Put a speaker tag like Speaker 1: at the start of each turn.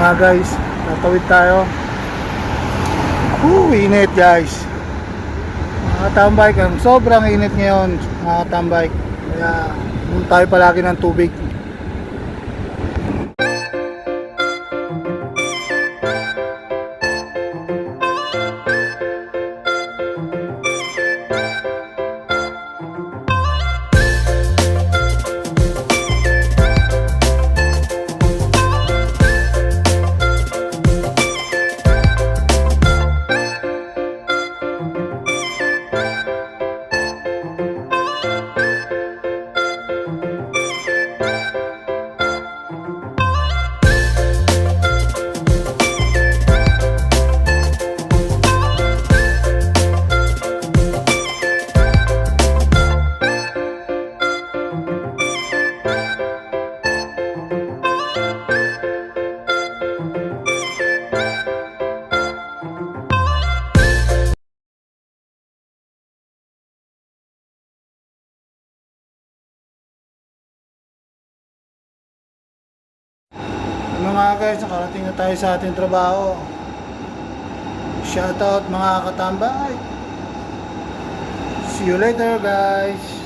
Speaker 1: nga guys, tatawid tayo. Woo, init guys. Mga tambay, ang sobrang init ngayon mga tambay. Kaya, tayo palagi ng tubig. Mga guys, nakarating na tayo sa ating trabaho. Shoutout mga katambay. See you later guys.